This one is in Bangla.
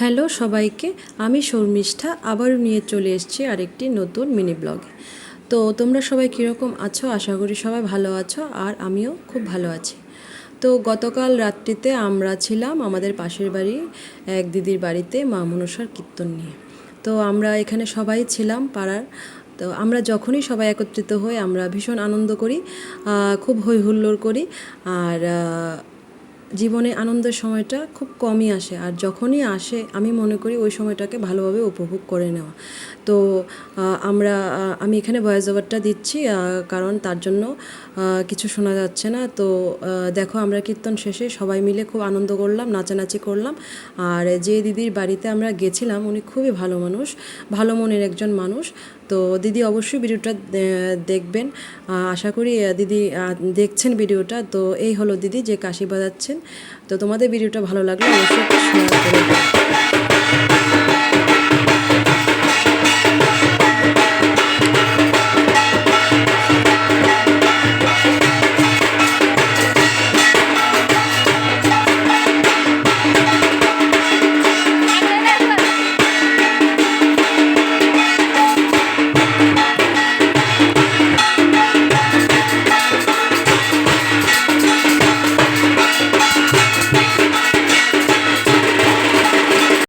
হ্যালো সবাইকে, আমি শর্মিষ্ঠা, আবারও নিয়ে চলে এসেছি আরেকটি নতুন মিনি ব্লগে। তো তোমরা সবাই কীরকম আছো? আশা করি সবাই ভালো আছো আর আমিও খুব ভালো আছি। তো গতকাল রাত্রিতে আমরা ছিলাম আমাদের পাশের বাড়ি, এক দিদির বাড়িতে মা মনসার কীর্তন নিয়ে। তো আমরা এখানে সবাই ছিলাম পাড়ার। তো আমরা যখনই সবাই একত্রিত হই, আমরা ভীষণ আনন্দ করি খুব হই হুল্লোড় করি। আর জীবনে আনন্দের সময়টা খুব কমই আসে। আর যখনই আসে, আমি মনে করি ওই সময়টাকে ভালোভাবে উপভোগ করে নেওয়া। তো আমরা আমি এখানে ভয়েস ওভারটা দিচ্ছি কারণ তার জন্য কিছু শোনা যাচ্ছে না। তো দেখো আমরা কীর্তন শেষে সবাই মিলে খুব আনন্দ করলাম, নাচানাচি করলাম। আর যে দিদির বাড়িতে আমরা গেছিলাম, উনি খুবই ভালো মানুষ, ভালো মনের একজন মানুষ। তো দিদি অবশ্যই ভিডিওটা দেখবেন। আশা করি দিদি দেখছেন ভিডিওটা। তো এই হলো দিদি যে কাশি বাজাচ্ছেন। তো তোমাদের ভিডিওটা ভালো লাগলে অবশ্যই